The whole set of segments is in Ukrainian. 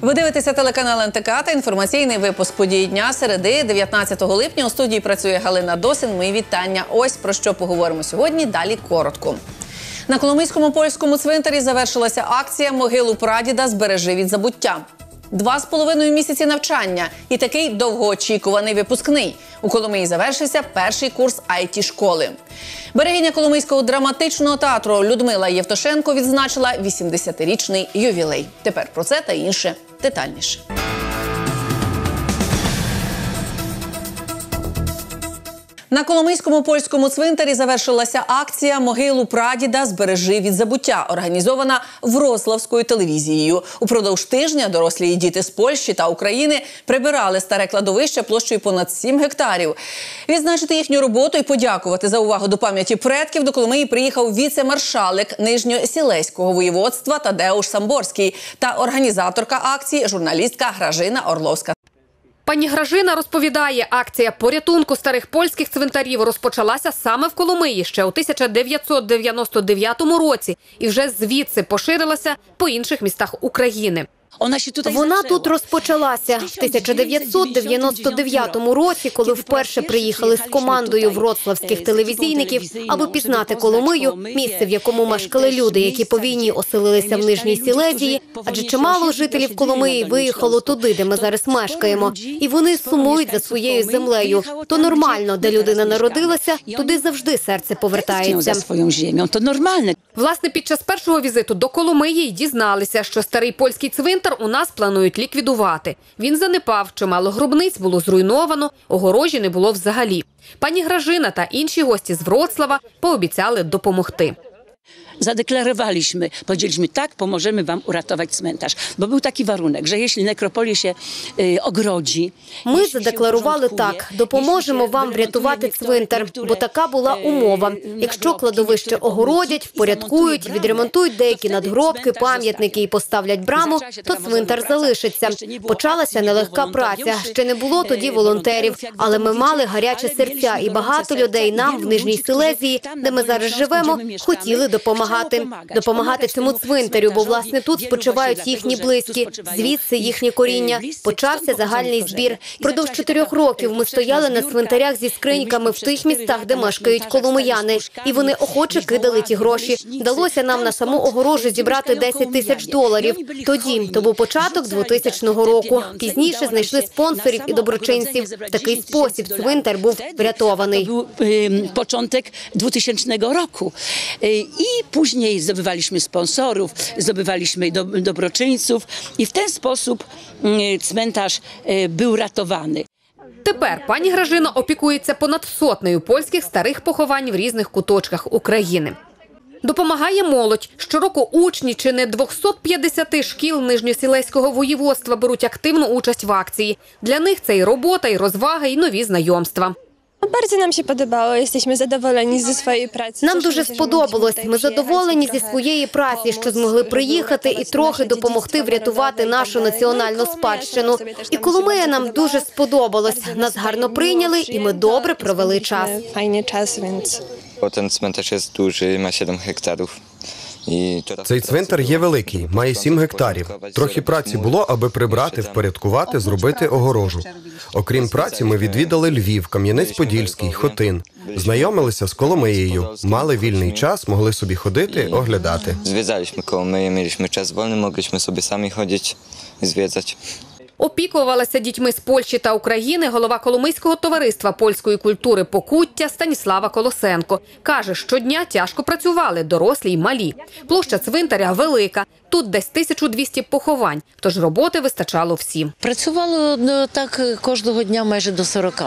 Ви дивитеся телеканал НТК та інформаційний випуск події дня середи 19 липня. У студії працює Галина Досин. Мої вітання. Ось про що поговоримо сьогодні. Далі коротко. На Коломийському польському цвинтарі завершилася акція Могилу прадіда збережи від забуття. Два з половиною місяці навчання і такий довгоочікуваний випускний. У Коломиї завершився перший курс it школи. Берегиня Коломийського драматичного театру Людмила Євтошенко відзначила 80-річний ювілей. Тепер про це та інше детальніше. На Коломийському польському цвинтарі завершилася акція Могилу прадіда збережи від забуття, організована Вроцлавською телевізією. Упродовж тижня дорослі і діти з Польщі та України прибирали старе кладовище площею понад 7 гектарів. Відзначити їхню роботу і подякувати за увагу до пам'яті предків до Коломиї приїхав віце-маршалик Нижньосілеського воєводства Тадеуш Самборський та організаторка акції журналістка Гражина Орловська. Пані Гражина розповідає, акція порятунку старих польських цвинтарів розпочалася саме в Коломиї ще у 1999 році і вже звідси поширилася по інших містах України. Вона тут розпочалася. В 1999 році, коли вперше приїхали з командою вроцлавських телевізійників, аби пізнати Коломию, місце, в якому мешкали люди, які по війні оселилися в Нижній Сілезії, адже чимало жителів Коломиї виїхало туди, де ми зараз мешкаємо, і вони сумують за своєю землею. То нормально, де людина народилася, туди завжди серце повертається. swoją ziemią. To. Власне, під час першого візиту до Коломиї й дізналися, що старий польський цвинтар у нас планують ліквідувати. Він занепав, чимало гробниць було зруйновано, огорожі не було взагалі. Пані Гражина та інші гості з Вроцлава пообіцяли допомогти. Zadeklarowaliśmy, powiedzieliśmy tak, pomożemy wam uratować cmentarz. Bo był taki warunek, że jeśli nekropolię się y, ogrodzi... Ми задекларували так: допоможемо вам врятувати цвинтар, бо така була е, умова. Якщо кладовище огородять, впорядкують, відремонтують bramę, деякі надгробки, пам'ятники і поставлять браму, то цвинтар залишиться. Jeszcze nie było Почалася нелегка праця. Ще не було тоді е, волонтерів, але ми мали але серця, і багато gorące людей serca, нам в Нижній Силезії, де ми зараз живемо, хотіли допомагати. Pomagać, Допомагати цьому цвинтарю, бо власне тут спочивають їхні близькі, звідси їхні коріння. Почався загальний збір. Продовж чотирьох років ми стояли на цвинтарях зі скриньками в тих містах, де мешкають коломияни, і вони охоче кидали ті гроші. Вдалося нам на саму огорожу зібрати mieszkają 10 тисяч доларів. Тоді то був початок wrzucali 2000 року. Пізніше знайшли спонсорів і доброчинців. Такий спосіб цвинтар був врятований. Ym, początek 2000 roku. Y, I później zdobywaliśmy sponsorów, zdobywaliśmy do, dobroczyńców i w ten sposób y, cmentarz y, był ratowany. Тепер пані Гражина опікується понад сотнею польських старих поховань в різних куточках України. Допомагає молодь. Щороку учні чи не 250 шкіл Нижньосілеського воєводства беруть активну участь в акції. Для них це і робота, і розвага, і нові знайомства. Bardzo nam się podobało, jesteśmy zadowoleni ze swojej pracy. Нам дуже сподобалось. Ми задоволені przyjechać зі i trochę своєї праці, що pomóc, змогли приїхати і трохи допомогти врятувати нашу національну Ну, спадщину. І Коломия нам дуже сподобалось. Нас гарно прийняли, і ми добре провели час. czas, więc Bo ten cmentarz jest duży, ma 7 hektarów. І Цей цвинтар є великий, має 7 гектарів. Трохи праці було, аби прибрати, впорядкувати, зробити огорожу. Окрім праці, ми відвідали Львів, Кам'янець-Подільський, Хотин, знайомилися з Коломиєю, мали вільний час, могли собі ходити, оглядати. Зв'язалися Коломиєю, мали час czas могли собі самі i zwiedzać. Опікувалася дітьми з Польщі та України голова Коломийського товариства польської культури Покуття Станіслава Колосенко. Каже, щодня тяжко працювали дорослі й малі. Площа цвинтаря велика. Тут десь 1200 поховань, тож роботи вистачало всім. Працювало ну, так кожного дня майже до 40 е,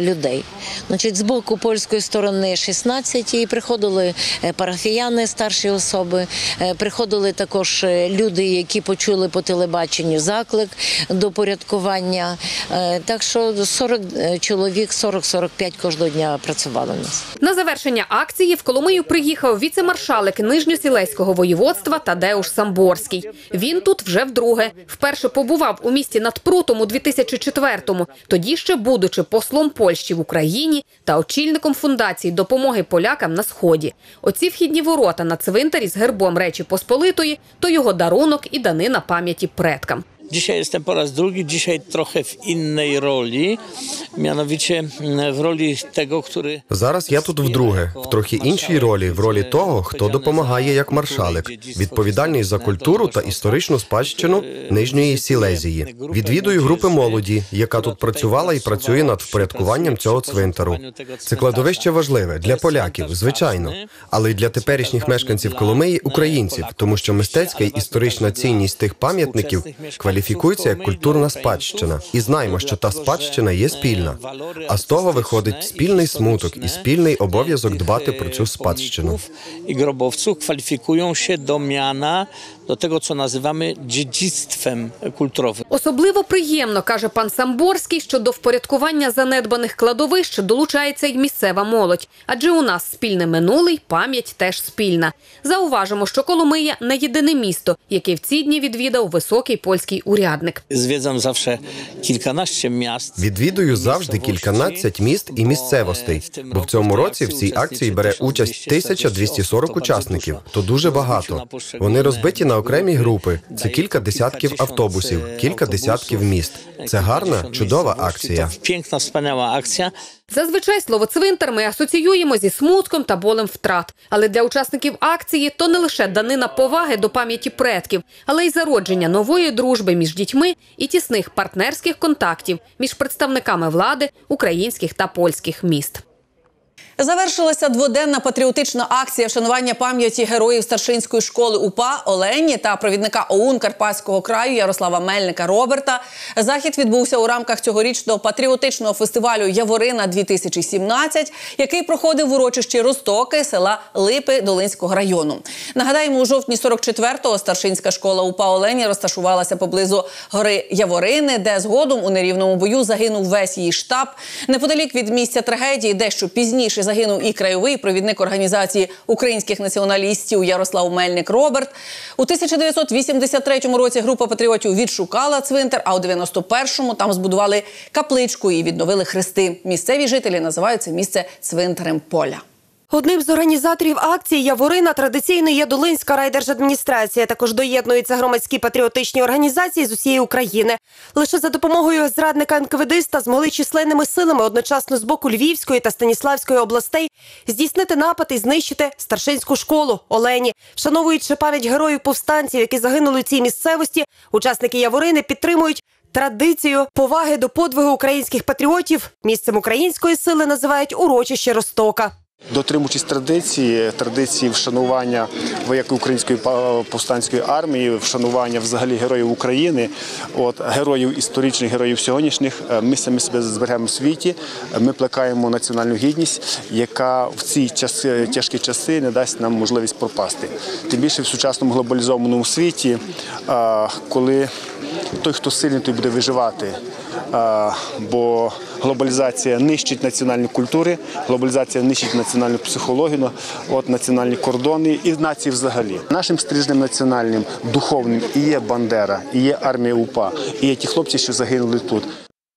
людей. Значить, з боку польської сторони 16 і приходили е, парафіяни, старші особи, е, приходили також е, люди, які почули по телебаченню заклик до порядкування. Е, Так що 40 чоловік, 40-45 кожного дня працювали у нас. На завершення акції в Коломию приїхав віце-маршалик Нижньосілеського воєводства Тадеуш Самборський. Він тут вже вдруге. Вперше побував у місті над Прутом у 2004-му, тоді ще будучи послом Польщі в Україні та очільником фундації допомоги полякам на сході. Оці вхідні ворота на цвинтарі з гербом Речі Посполитої то його дарунок і данина пам'яті предкам. Dzisiaj jestem po raz drugi, dzisiaj trochę w innej roli, mianowicie mm, w roli tego, który Зараз я тут вдруге, в трохи іншій ролі, в ролі того, хто допомагає як маршалик, відповідальний за культуру та історичну спадщину Нижньої Сілезії. Відвідую групи молоді, яка тут працювала і працює над впорядкуванням цього цвинтару. Це кладовище важливе для поляків, звичайно, але й для теперішніх мешканців Коломиї українців, тому що мистецька і історична цінність тих пам'ятників кваліфікується як культурна спадщина, і знаємо, що та спадщина є спільна. А з того виходить спільний смуток і спільний обов'язок дбати про цю спадщину. i grobowców kwalifikują się do miana, do tego, co nazywamy dziedzictwem kulturowym. Особливо приємно, каже пан Самборський, що до впорядкування занедбаних кладовищ долучається й місцева молодь. Адже у нас спільне минуле й пам'ять теж спільна. Зауважимо, що Коломия не єдине місто, яке в ці дні відвідав високий польський урядник. Zwiedzam zawsze kilkanaście miast. Відвідую завжди кільканадцять міст і місцевостей, бо в цьому році в цій акції бере участь 1240 учасників. То дуже багато. Вони розбиті на окремі групи. Це кілька десятків автобусів, кілька десятків міст. Це гарна, чудова акція. Piękna, wspaniała akcja. Зазвичай слово цвинтар ми асоціюємо зі смутком та болем втрат. Але для учасників акції то не лише данина поваги до пам'яті предків, але й зародження нової дружби між дітьми і тісних партнерських контактів між представниками влади українських та польських міст. Завершилася дводенна патріотична акція вшанування пам'яті героїв старшинської школи УПА Олені та провідника ОУН Карпатського краю Ярослава Мельника Роберта. Захід відбувся у рамках цьогорічного патріотичного фестивалю Яворина 2017 який проходив в урочищі Ростоки села Липи Долинського району. Нагадаємо, у жовтні 44-го старшинська школа УПА Олені розташувалася поблизу гори Яворини, де згодом у нерівному бою загинув весь її штаб. Неподалік від місця трагедії, дещо пізніше загинув і краєвий провідник організації українських націоналістів Ярослав Мельник Роберт. У 1983 році група патріотів відшукала цвинтар, а у 91-му там збудували капличку і відновили хрести. Місцеві жителі називають це місце цвинтарем поля. Одним з організаторів акції Яворина традиційно є Долинська райдержадміністрація. Також доєднуються громадські патріотичні організації з усієї України. Лише за допомогою зрадника НКВДиста змогли численними силами одночасно з боку Львівської та Станіславської областей здійснити напад і знищити старшинську школу Олені. Вшановуючи пам'ять героїв повстанців, які загинули у цій місцевості, учасники Яворини підтримують. Традицію поваги до подвигу українських патріотів місцем української сили називають урочище Ростока. Дотримуючись традиції, традиції вшанування вояки української повстанської армії, вшанування взагалі героїв України, от героїв історичних, героїв сьогоднішніх, е, ми самі себе зберемо в світі. Ми плекаємо національну гідність, яка в ці часи тяжкі часи не дасть нам можливість пропасти. Тим більше в сучасному глобалізованому світі, е, коли той, хто сильний, той буде виживати. Бо глобалізація нищить національні культури, глобалізація нищить національну психологію, от національні кордони і нації взагалі. Нашим стрижнем національним духовним і є Бандера, і є армія УПА, і є ті хлопці, що загинули тут.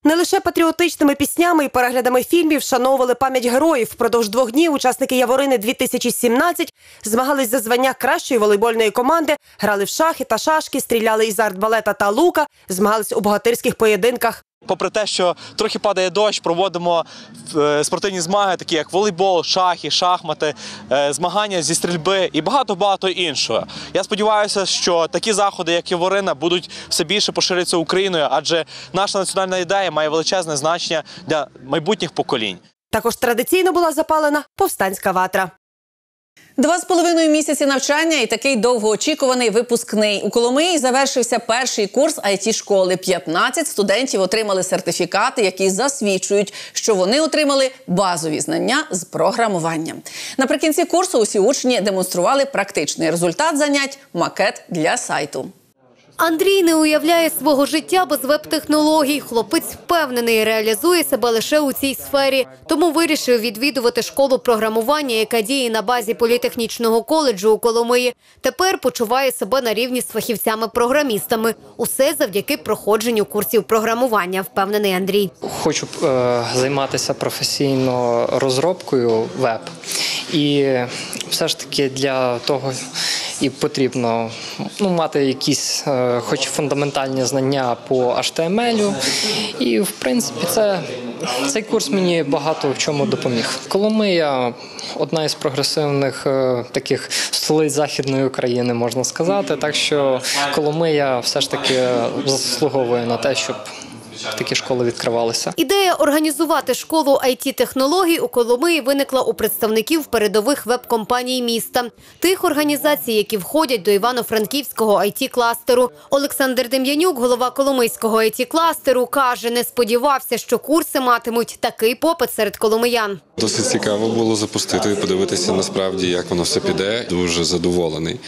Не лише патріотичними піснями і переглядами фільмів вшановували пам'ять героїв. Впродовж двох днів учасники Яворини 2017 змагались за звання кращої волейбольної команди, грали в шахи та шашки, стріляли із артбалета та лука, змагались у богатирських поєдинках. Попри те, що трохи падає дощ, проводимо е, спортивні змаги, такі як волейбол, шахи, шахмати, е, змагання зі стрільби і багато-багато іншого. Я сподіваюся, що такі заходи, як Яворина, будуть все більше поширюватися Україною, адже наша національна ідея має величезне значення для майбутніх поколінь. Також традиційно була запалена повстанська ватра. Два з половиною місяці навчання і такий довгоочікуваний випускний. У Коломиї завершився перший курс it школи 15 студентів отримали сертифікати, які засвідчують, що вони отримали базові знання з програмування. Наприкінці курсу усі учні демонстрували практичний результат занять макет для сайту. Андрій не уявляє свого життя без веб-технологій. Хлопець впевнений, реалізує себе лише у цій сфері. Тому вирішив відвідувати школу програмування, яка діє на базі політехнічного коледжу у Коломиї. Тепер почуває себе на рівні з фахівцями-програмістами. Усе завдяки проходженню курсів програмування, впевнений Андрій. Хочу е, займатися професійно розробкою веб. І все ж таки для того, і потрібно ну, мати якісь, е, хоч фундаментальні знання по HTML. І в принципі, це цей курс мені багато в чому допоміг. Коломия одна із прогресивних е, таких столиць західної України, можна сказати. Так що Коломия все ж таки заслуговує на те, щоб такі школи відкривалися. Ідея організувати школу it технологій у Коломиї виникла у представників передових веб-компаній міста, тих організацій, які входять до Івано-Франківського it кластеру Олександр Дем'янюк, голова Коломийського it кластеру каже, не сподівався, що курси матимуть такий попит серед коломиян. Досить цікаво було запустити і подивитися насправді, як воно все піде. Дуже задоволений.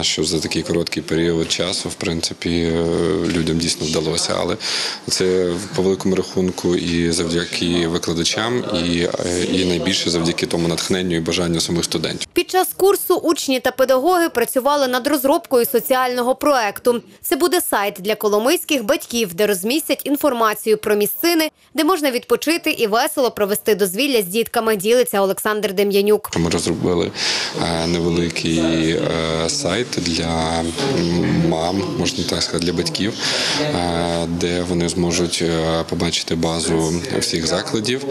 Що за такий короткий період часу, в принципі, е, людям дійсно вдалося. Але це по великому рахунку і завдяки викладачам, і, е, і найбільше завдяки тому натхненню і бажанню самих студентів. Під час курсу учні та педагоги працювали над розробкою соціального проекту. Це буде сайт для коломийських батьків, де розмістять інформацію про місцини, де можна відпочити і весело провести дозвілля з дітками. Ділиться Олександр Дем'янюк. Ми розробили е, невеликий сайт для мам, можна так сказати, для батьків, е, де вони зможуть е, побачити базу всіх закладів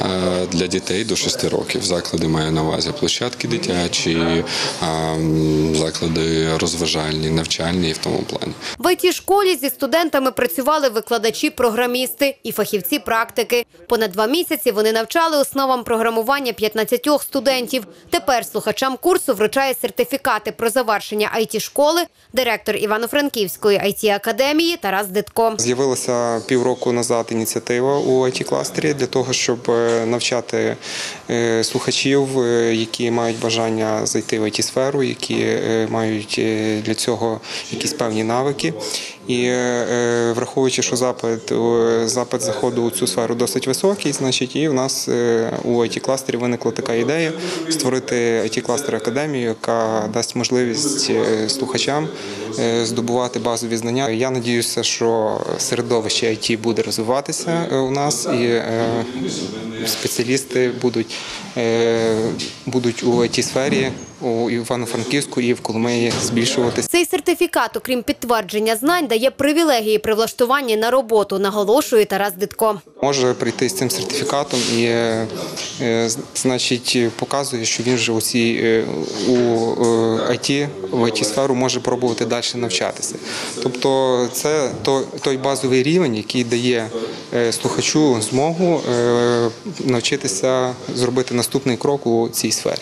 е, для дітей до 6 років. Заклади маю на увазі площадки дитячі, заклади розважальні, навчальні і в тому плані. В it школі зі студентами працювали викладачі-програмісти і фахівці практики. Понад два місяці вони навчали основам програмування 15 студентів. Тепер слухачам курсу вручає сертифікати про завершення it школи директор Івано-Франківської it академії Тарас Дитко. З'явилася півроку назад ініціатива у it кластері для того, щоб е, навчати е, слухачів, е, які мають бажання зайти в it сферу, які мають для цього якісь певні навики. І е, враховуючи, що запит запит заходу у цю сферу досить високий, значить, і в нас е, у it кластері виникла така ідея створити it кластер академію, яка дасть можливість е, слухачам здобувати базові знання. Я надіюся, що середовище IT буде розвиватися у нас, і спеціалісти будуть, будуть у it сфері у Івано-Франківську і в Коломиї збільшуватися. Цей сертифікат, окрім підтвердження знань, дає привілегії при влаштуванні на роботу, наголошує Тарас Дитко. Може прийти з цим сертифікатом і, е, е, значить, показує, що він вже у цій е, у IT, в it сферу може пробувати далі навчатися. Тобто, це то- той базовий рівень, який дає слухачу змогу навчитися зробити наступний крок у цій сфері.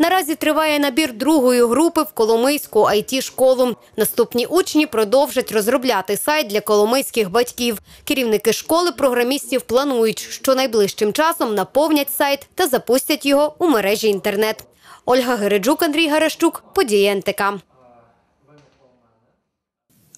Наразі триває набір другої групи в Коломийську it школу Наступні учні продовжать розробляти сайт для коломийських батьків. Керівники школи програмістів планують, що найближчим часом наповнять сайт та запустять його у мережі інтернет. Ольга Гереджук, Андрій Гарещук, події НТК.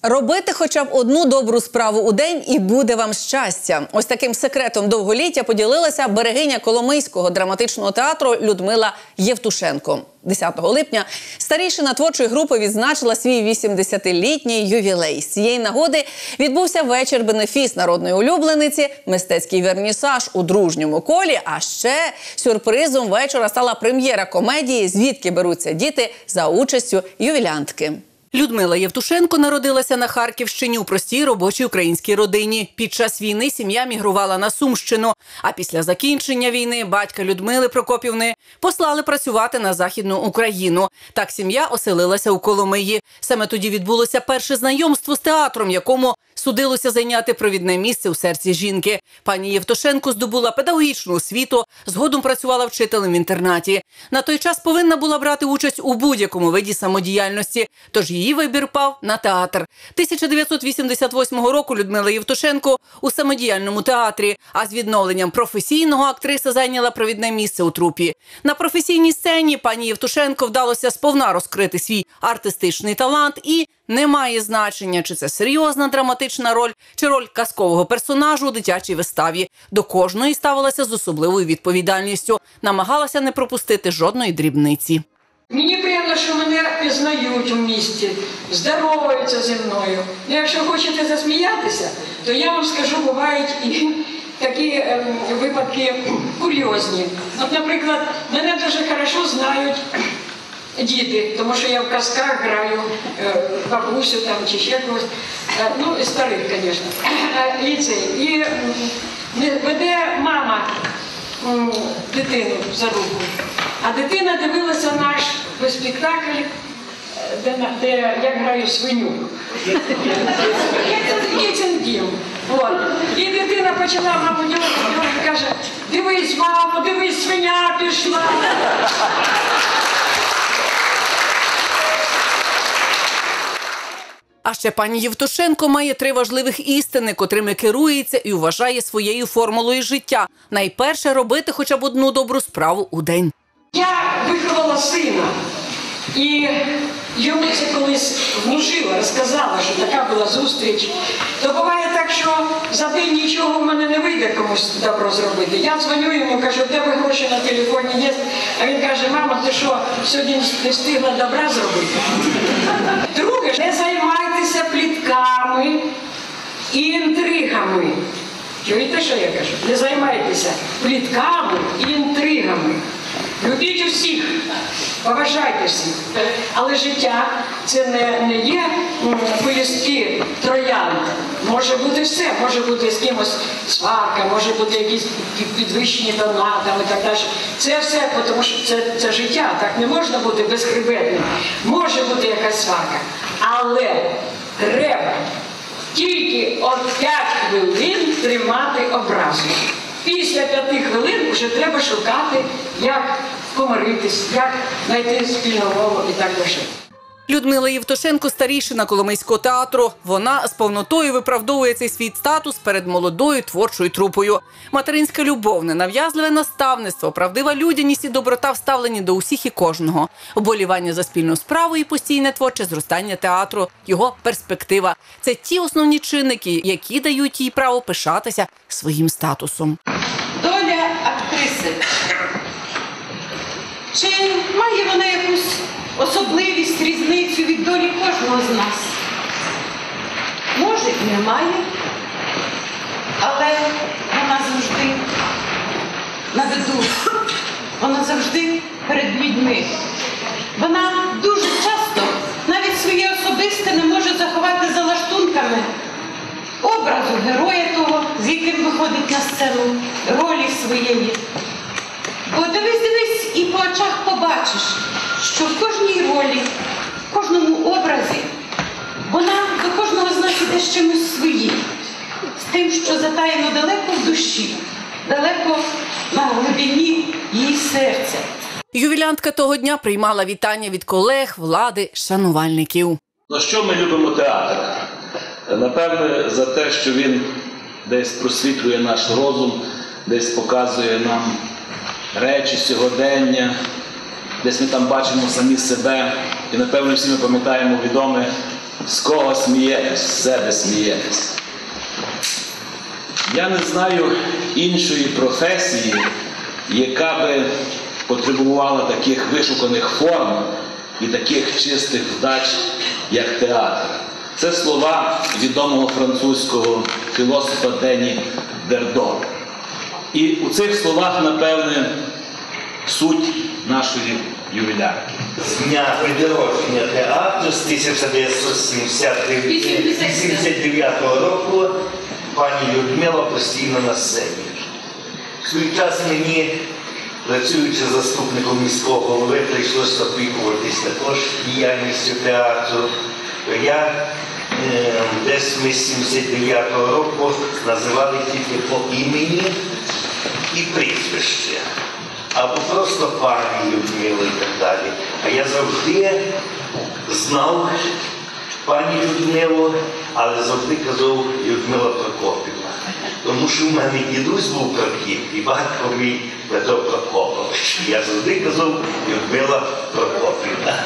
Робити хоча б одну добру справу у день і буде вам щастя. Ось таким секретом довголіття поділилася берегиня Коломийського драматичного театру Людмила Євтушенко. 10 липня старішина творчої групи відзначила свій 80-літній ювілей. З цієї нагоди відбувся вечір бенефіс народної улюблениці, мистецький вернісаж у дружньому колі. А ще сюрпризом вечора стала прем'єра комедії Звідки беруться діти за участю ювілянтки. Людмила Євтушенко народилася на Харківщині у простій робочій українській родині. Під час війни сім'я мігрувала на Сумщину. А після закінчення війни батька Людмили Прокопівни послали працювати на західну Україну. Так сім'я оселилася у Коломиї. Саме тоді відбулося перше знайомство з театром, якому судилося зайняти провідне місце у серці жінки. Пані Євтушенко здобула педагогічну освіту, згодом працювала вчителем в інтернаті. На той час повинна була брати участь у будь-якому виді самодіяльності, тож її вибір пав на театр. 1988 року Людмила Євтушенко у самодіяльному театрі, а з відновленням професійного актриса зайняла провідне місце у трупі. На професійній сцені пані Євтушенко вдалося сповна розкрити свій артистичний талант і не має значення, чи це серйозна драматична роль, чи роль казкового персонажу у дитячій виставі. До кожної ставилася з особливою відповідальністю, намагалася не пропустити жодної дрібниці. Мені приємно, що мене пізнають у місті, здороваються зі мною. Ну, якщо хочете засміятися, то я вам скажу, бувають і такі ем, випадки курйозні. От, наприклад, мене дуже хорошо знають діти, тому що я в казках граю е, бабусю там чи ще когось. Е, ну, і старих, звісно. Е, І, це, і веде мама дитину за руку. А дитина дивилася наш спектакль, де, де я граю свиню. От. І дитина почала маму і каже, дивись, мамо, дивись, свиня пішла. А ще пані Євтушенко має три важливих істини, котрими керується і вважає своєю формулою життя. Найперше робити хоча б одну добру справу у день. Я виховала сина. І йому це колись внушила, розказала, що така була зустріч. То буває так, що за день нічого в мене не вийде комусь добро зробити. Я дзвоню йому, кажу, де ви гроші на телефоні є? А він каже, мама, ти що, сьогодні не встигла добра зробити? Друге, не займайтеся плітками і інтригами. Чуєте, що я кажу? Не займайтеся плітками і інтригами. Любіть усіх, поважайте всіх. Але життя це не, не є вилізки троянд. Може бути все, може бути з кимось сварка, може бути якісь під- підвищені тона там і так далі. Це все, тому що це, це життя, так не можна бути безхребетним. Може бути якась сварка. Але треба тільки от 5 хвилин тримати образу. Після 5 хвилин вже треба шукати, як помиритись, як знайти спільну мову і так далі. Людмила Євтушенко старішина Коломийського театру. Вона з повнотою виправдовує цей свій статус перед молодою творчою трупою. Материнська любов, ненав'язливе наставництво, правдива людяність і доброта вставлені до усіх і кожного. Оболівання за спільну справу і постійне творче зростання театру, його перспектива. Це ті основні чинники, які дають їй право пишатися своїм статусом. Доля актриси. Чи має вона якусь особливість, різницю від долі кожного з нас? Може і немає, але вона завжди на виду, вона завжди перед людьми. Вона дуже часто навіть своє особисте не може заховати за лаштунками образу героя того, з яким виходить на сцену, ролі своєї. Бо дивись, дивись і по очах побачиш, що в кожній ролі, в кожному образі вона до кожного з нас іде з чимось своїм, з тим, що затаєно далеко в душі, далеко на глибині її серця. Ювілянтка того дня приймала вітання від колег, влади, шанувальників. За що ми любимо театр? Напевне, за те, що він десь просвітлює наш розум, десь показує нам речі сьогодення, десь ми там бачимо самі себе. І напевно всі ми пам'ятаємо відоме, з кого смієтесь, з себе смієтесь. Я не знаю іншої професії, яка би потребувала таких вишуканих форм і таких чистих вдач, як театр. Це слова відомого французького філософа Дені Дердо. І у цих словах, напевне, суть нашої ювілярки. З дня відродження театру з 1979 року пані Людмила постійно на сцені. В свій час мені, працюючи заступником міського голови, прийшлося опікуватись також діяльністю театру. Я е, десь ми з 79 року називали тільки по імені і прізвище або просто пані Людмила і так далі. А я завжди знав пані Людмилу, але завжди казав Людмила Прокопівна. Тому що в мене дідусь був Прокіп і батько мій Петро Прокопович. Я завжди казав Людмила Прокопівна.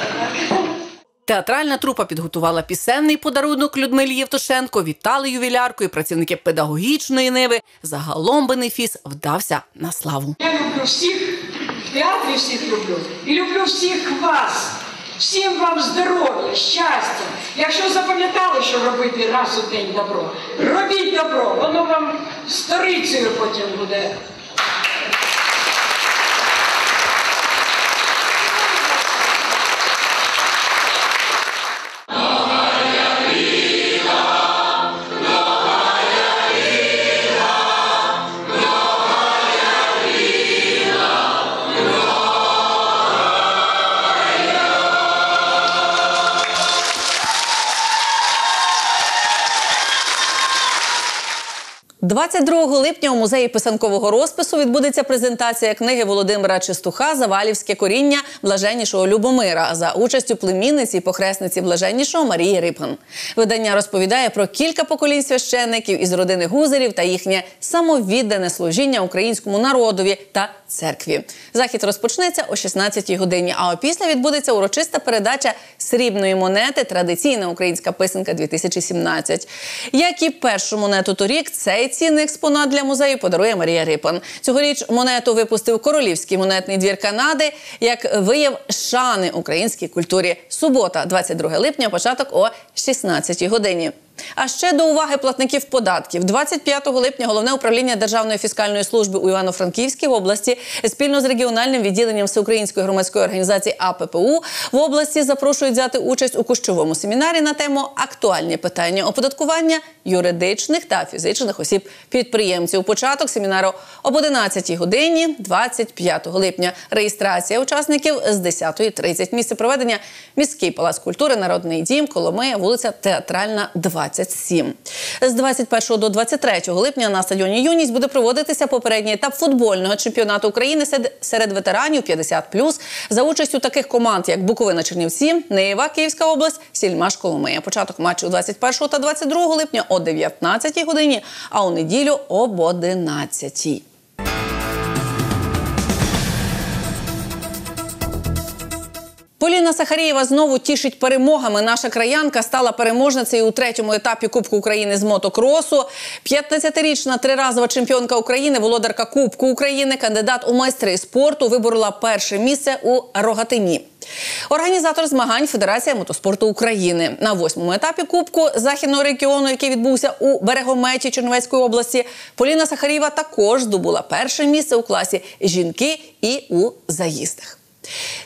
Театральна трупа підготувала пісенний подарунок Людмилі Євтушенко, вітали ювілярку і працівники педагогічної ниви. Загалом бенефіс вдався на славу. Я люблю всіх, в театрі всіх люблю. І люблю всіх вас. Всім вам здоров'я, щастя. Якщо запам'ятали, що робити раз у день добро, робіть добро, воно вам сторицею потім буде. 22 липня у музеї писанкового розпису відбудеться презентація книги Володимира Чистуха Завалівське коріння блаженнішого Любомира за участю племінниці і похресниці блаженнішого Марії Рипан. Видання розповідає про кілька поколінь священників із родини гузерів та їхнє самовіддане служіння українському народові та церкві. Захід розпочнеться о 16-й годині. А опісля відбудеться урочиста передача срібної монети Традиційна українська писанка 2017. Як і першу монету торік, цей цінний експонат для музею подарує Марія Рипан. Цьогоріч монету випустив Королівський монетний двір Канади як вияв шани українській культурі. Субота, 22 липня, початок о 16-й годині. А ще до уваги платників податків. 25 липня головне управління Державної фіскальної служби у Івано-Франківській області спільно з регіональним відділенням Всеукраїнської громадської організації АППУ в області запрошують взяти участь у кущовому семінарі на тему актуальні питання оподаткування юридичних та фізичних осіб підприємців. Початок семінару об 11 годині 25 липня. Реєстрація учасників з 10.30. Місце проведення міський палац культури, народний дім, Коломия, вулиця Театральна, 27. З 21 до 23 липня на стадіоні Юність буде проводитися попередній етап футбольного чемпіонату України серед ветеранів 50+, за участю таких команд, як Буковина Чернівці, Неєва, Київська область, Сільмаш Коломия. Початок матчу 21 та 22 липня о 19 годині, а у неділю об 11. Поліна Сахарієва знову тішить перемогами. Наша краянка стала переможницею у третьому етапі Кубку України з мотокросу. 15-річна триразова чемпіонка України, володарка Кубку України, кандидат у майстри спорту, виборола перше місце у Рогатині. Організатор змагань Федерація мотоспорту України на восьмому етапі Кубку західного регіону, який відбувся у Берегометі Чернівецької області. Поліна Сахарієва також здобула перше місце у класі жінки і у заїздах.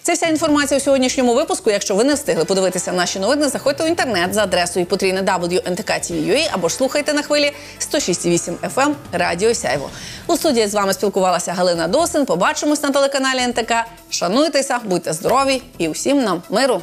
Це вся інформація у сьогоднішньому випуску. Якщо ви не встигли подивитися наші новини, заходьте в інтернет за адресою потрійне WNTK.TV.ua або ж слухайте на хвилі 106,8 FM Радіо Сяйво. У студії з вами спілкувалася Галина Досин. Побачимось на телеканалі НТК. Шануйтеся, будьте здорові і усім нам миру.